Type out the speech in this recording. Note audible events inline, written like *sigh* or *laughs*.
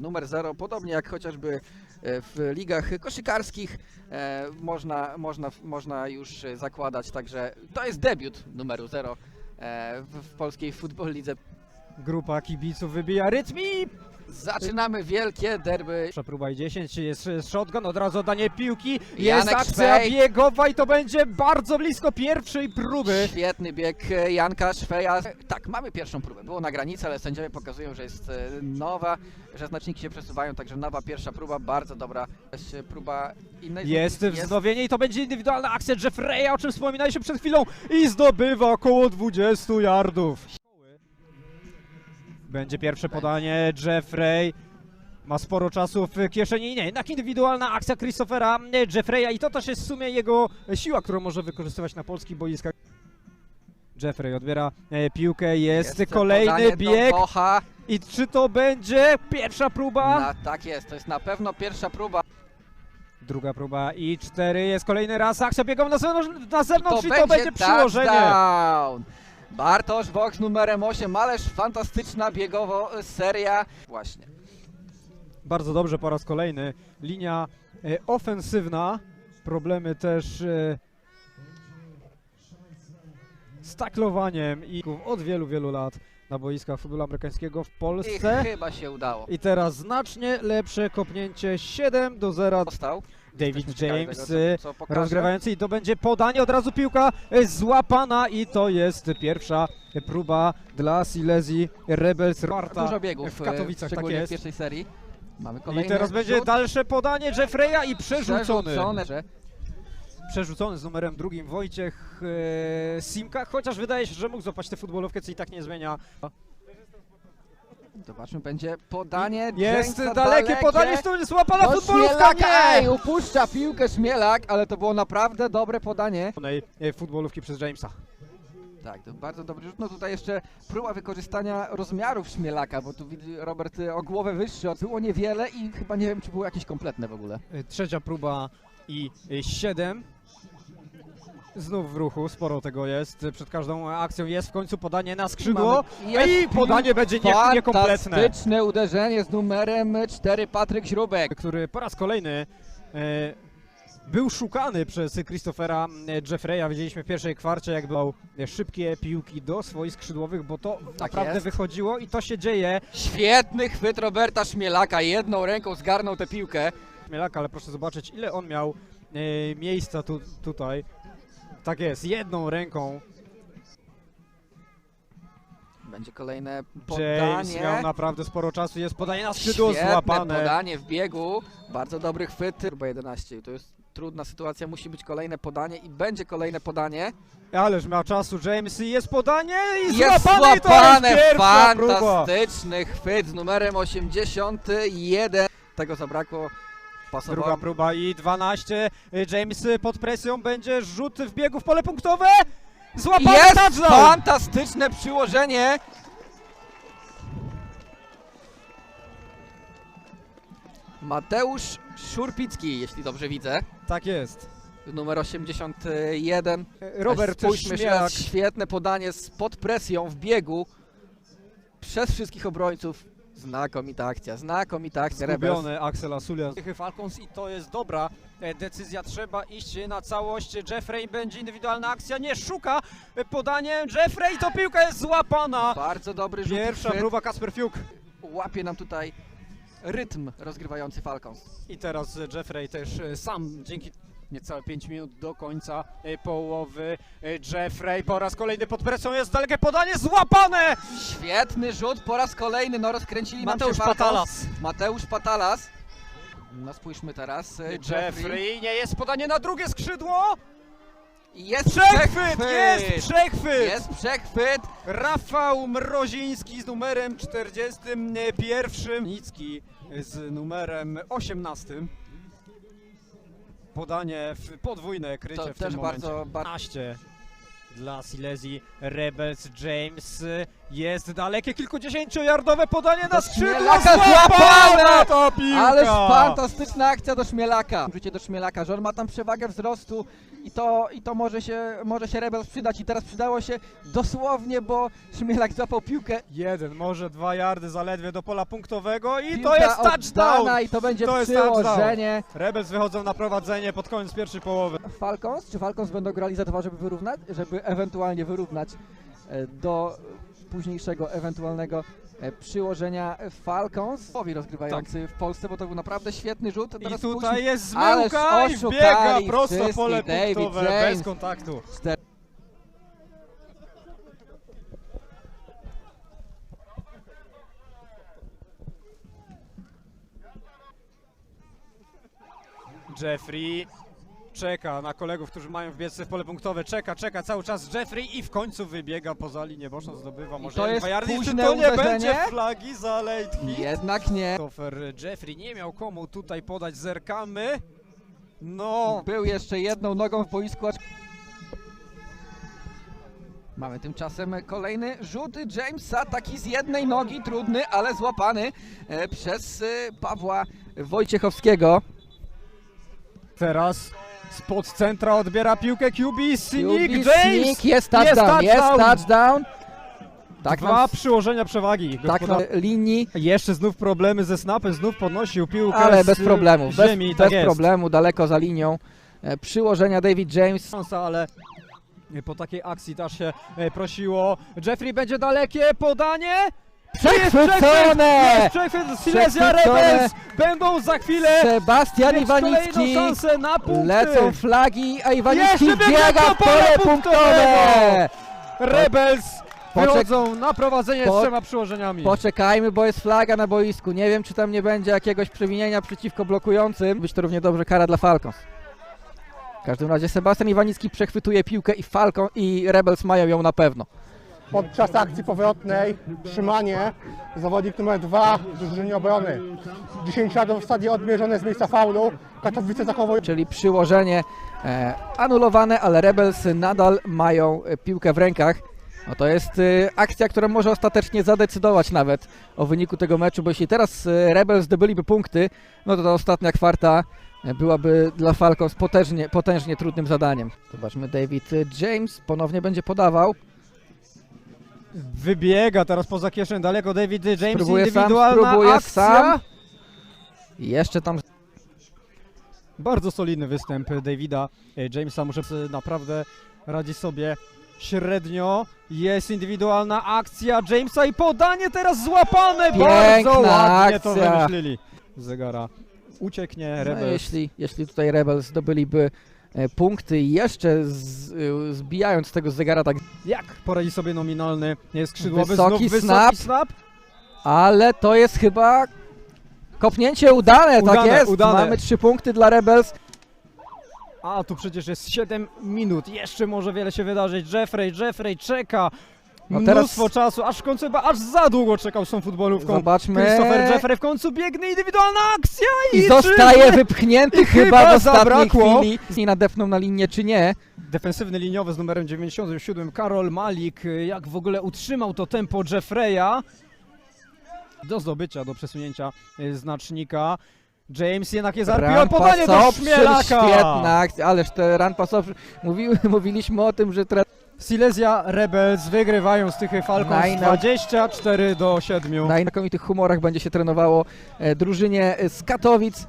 Numer 0, podobnie jak chociażby e, w ligach koszykarskich, e, można, można, można już e, zakładać, także to jest debiut numeru 0 e, w, polskiej Football Lidze. Grupa kibiców wybija rytm i Zaczynamy wielkie derby. Pierwsza próba i 10, jest jest shotgun, od razu oddanie piłki, jest Janek akcja Szwej. biegowa i to będzie bardzo blisko pierwszej próby. Świetny bieg e, Janka Szweja. Tak, mamy pierwszą próbę. Było na granicy, ale sędziowie pokazują, że jest e, nowa, że znaczniki się przesuwają, także nowa pierwsza próba, bardzo dobra Też, e, próba innej. Jest wznowienie i to będzie indywidualna akcja Jeffreya, o czym wspominaliśmy przed chwilą i zdobywa około 20 yardów. Będzie pierwsze podanie, Jeffrey ma sporo czasu w kieszeni, nie, jednak indywidualna akcja Christophera Jeffreya i to też jest w sumie jego siła, którą może wykorzystywać na polskich boiskach. Jeffrey odbiera e, piłkę, jest, kolejny podanie bieg i czy to będzie pierwsza próba? Na, tak jest, to jest na pewno pierwsza próba. Druga próba i cztery, jest kolejny raz akcja biegą na zewnątrz, na zewnątrz i to będzie touchdown. przyłożenie. Bartosz Box numerem 8, ależ fantastyczna biegowo e, seria. Właśnie. Bardzo dobrze po raz kolejny. Linia e, ofensywna. Problemy też e, z taklowaniem i od wielu, wielu lat na boiskach futbolu amerykańskiego w I Polsce. chyba się udało. I teraz znacznie lepsze kopnięcie 7 do 0. Dostał. David James tego, co, co pokaże. rozgrywający i to będzie podanie, od razu piłka e, złapana i to jest pierwsza próba dla Silesii Rebels Warta Dużo biegów w Katowicach, tak szczególnie w jest. pierwszej serii. Mamy I kolejny teraz będzie rzut. dalsze podanie Jeffreya i przerzucony. Przerzucone, Przerzucony z numerem drugim Wojciech e, Simka, chociaż wydaje się, że mógł złapać tę futbolówkę, co i tak nie zmienia. Zobaczmy, będzie podanie. Jest Jamesa dalekie podanie, to jest złapana futbolówka, Szmielaka, ej, upuszcza piłkę Szmielak, ale to było naprawdę dobre podanie. E, Futbolówki przez Jamesa. Tak, to bardzo dobry rzut. No tutaj jeszcze próba wykorzystania rozmiarów Szmielaka, bo tu widzi Robert y, o głowę wyższy. Było niewiele i chyba nie wiem, czy było jakieś kompletne w ogóle. E, Trzecia próba i e, siedem. Znów w ruchu, sporo tego jest. Przed każdą akcją jest w końcu podanie na skrzydło. I podanie będzie nie, niekompletne. Fantastyczne uderzenie z numerem 4 Patryk Śrubek. który po raz kolejny e, był szukany przez Christophera e, Jeffreya. Widzieliśmy w pierwszej kwarcie, jak był e, szybkie piłki do swoich skrzydłowych, bo to naprawdę jest. wychodziło i to się dzieje. Świetny chwyt Roberta Szmielaka, jedną ręką zgarnął tę piłkę. Mielaka, ale proszę zobaczyć, ile on miał e, miejsca tu, tutaj. Tak jest, jedną ręką Będzie kolejne James miał podanie. naprawdę sporo czasu. Jest podanie na skrzydło Świetne złapane. podanie w biegu, bardzo dobry chwyt. Chyba 11, to jest trudna sytuacja, musi być kolejne podanie i będzie kolejne podanie. Ależ ma czasu James i jest podanie i Jest złapane, i to złapane, jest pierwsza próba. fantastyczny chwyt z numerem 81. Tego zabrakło. Pasował. Druga próba i 12. James pod presją będzie rzut w biegu w pole punktowe. Złapany Jest touchdown! fantastyczne przyłożenie. Mateusz Szurpicki, jeśli dobrze widzę. Tak jest. Numer 81. Robert Spójrzmy świetne podanie z pod presją w biegu przez wszystkich obrońców. Znakomita akcja, znakomita akcja. Rebels. Zgubiony Axel Asulian. Falcons i to jest dobra e, decyzja. Trzeba iść na całość. Jeffrey będzie indywidualna akcja. Nie szuka e, podanie. Jeffrey to piłka jest złapana. Bardzo dobry rzut i Pierwsza chwyt. próba Kasper Fiuk. Łapie nam tutaj rytm rozgrywający Falcons. I teraz Jeffrey też e, sam dzięki niecałe 5 minut do końca e, połowy. E, Jeffrey po raz kolejny pod presją jest dalekie podanie złapane! Świetny rzut po raz kolejny, no rozkręcili Mateusz. Patalas. Mateusz Patalas. No spójrzmy teraz. e, Jeffrey. Jeffrey nie jest podanie na drugie skrzydło. Jest Przechwyt! Jest przechwyt! Jest przechwyt. Rafał Mroziński z numerem 41. Nicki z numerem 18. Podanie w podwójne krycie To w też tym momencie. bardzo 15 dla Silesii Rebels James Jest dalekie kilkudziesięciojardowe podanie na skrzydło. Złapana to piłka! Ależ fantastyczna akcja do Szmielaka. Życie do Szmielaka, że on ma tam przewagę wzrostu i to, i to może, się, może się Rebels przydać. I teraz przydało się dosłownie, bo Szmielak złapał piłkę. Jeden, może dwa yardy zaledwie do pola punktowego i Piłka to jest touchdown! I to będzie To jest touchdown. Rebels wychodzą na prowadzenie pod koniec pierwszej połowy. Falcons? Czy Falcons będą grali za dwa, żeby wyrównać? Żeby ewentualnie wyrównać e, do późniejszego ewentualnego e, przyłożenia Falcons. Powi rozgrywający w Polsce, bo to był naprawdę świetny rzut. I Teraz tutaj jest zmyłka i wbiega prosto pole David punktowe James. bez kontaktu. Jeffrey czeka na kolegów, którzy mają wbiec w pole punktowe, czeka, czeka cały czas Jeffrey i w końcu wybiega poza linię boczną, zdobywa może to jest yardy. Czy to nie uderzenie? będzie flagi za late hit? Jednak nie. Jeffrey nie miał komu tutaj podać, zerkamy. No, Był jeszcze jedną nogą w boisku. acz- Mamy tymczasem kolejny rzut Jamesa, taki z jednej nogi, trudny, ale złapany e, przez e, Pawła Wojciechowskiego. teraz spod centra odbiera piłkę QB, QB James. Sneak, jest touchdown, jest touchdown. touchdown. Tak Dwa nam, przyłożenia przewagi. tak na linii, Jeszcze znów problemy ze snapem, znów podnosił piłkę ale bez problemu, bez, ziemi, bez tak jest. problemu, daleko za linią. E, Przyłożenia David James. ale po takiej akcji też się e, prosiło. Jeffrey będzie dalekie podanie. Przechwycone! Silesia! Rebels będą za chwilę Sebastian Iwanicki. na punkty. Lecą flagi, a Iwanicki biega pole punktowe! Rebels wychodzą na prowadzenie po- z trzema przyłożeniami. Poczekajmy, bo jest flaga na boisku. Nie wiem, czy tam nie będzie jakiegoś przewinienia przeciwko blokującym. Być to równie dobrze kara dla Falcons. W każdym razie Sebastian Iwanicki przechwytuje piłkę i Falcon i Rebels mają ją na pewno. Podczas akcji powrotnej trzymanie zawodnik numer 2 w drużynie obrony. 10 yardów w stadie odmierzone z miejsca faulu. Katowice zachowują Czyli przyłożenie e, anulowane, ale Rebels nadal mają piłkę w rękach. No to jest e, akcja, która może ostatecznie zadecydować nawet o wyniku tego meczu, bo jeśli teraz e, Rebels zdobyliby punkty, no to ta ostatnia kwarta byłaby dla Falcons potężnie, potężnie trudnym zadaniem. Zobaczmy, David James ponownie będzie podawał. Wybiega teraz poza kieszeń daleko David James, Spróbuje sam, indywidualna spróbuje akcja. sam. Jeszcze tam Bardzo solidny występ Davida Jamesa. Muszę naprawdę radzi sobie średnio. Jest indywidualna akcja Jamesa i podanie teraz złapane. Piękna Bardzo ładnie to akcja. wymyślili. Zegara ucieknie No, Rebels. jeśli, jeśli tutaj Rebels zdobyliby punkty i jeszcze z, e, zbijając z tego zegara tak, Jak poradzi sobie nominalny e, skrzydłowy Wysoki znów wysoki snap. snap. ale to jest chyba kopnięcie udane, tak Udane, jest. udane. Mamy trzy punkty dla Rebels. A tu przecież jest 7 minut. Jeszcze może wiele się wydarzyć. Jeffrey, Jeffrey czeka. No teraz- Mnóstwo czasu, aż w końcu chyba aż za długo czekał z tą futbolówką. Zobaczmy. Christopher Jeffrey w końcu biegnie, indywidualna akcja i, I zostaje czy... wypchnięty chyba w ostatniej zabrakło. chwili. Nie nadepną na linię czy nie. Defensywny liniowy z numerem 97, Karol Malik, jak w ogóle utrzymał to tempo Jeffreya do zdobycia, do przesunięcia y, znacznika. James jednak jest Run podanie do Szmielaka. Świetna akcja, ależ te run. Mówi, *laughs* mówiliśmy o tym, że tre... Silesia Rebels wygrywają z tych Falcons out. 24 do 7. na znakomitych humorach będzie się trenowało e, drużynie z Katowic.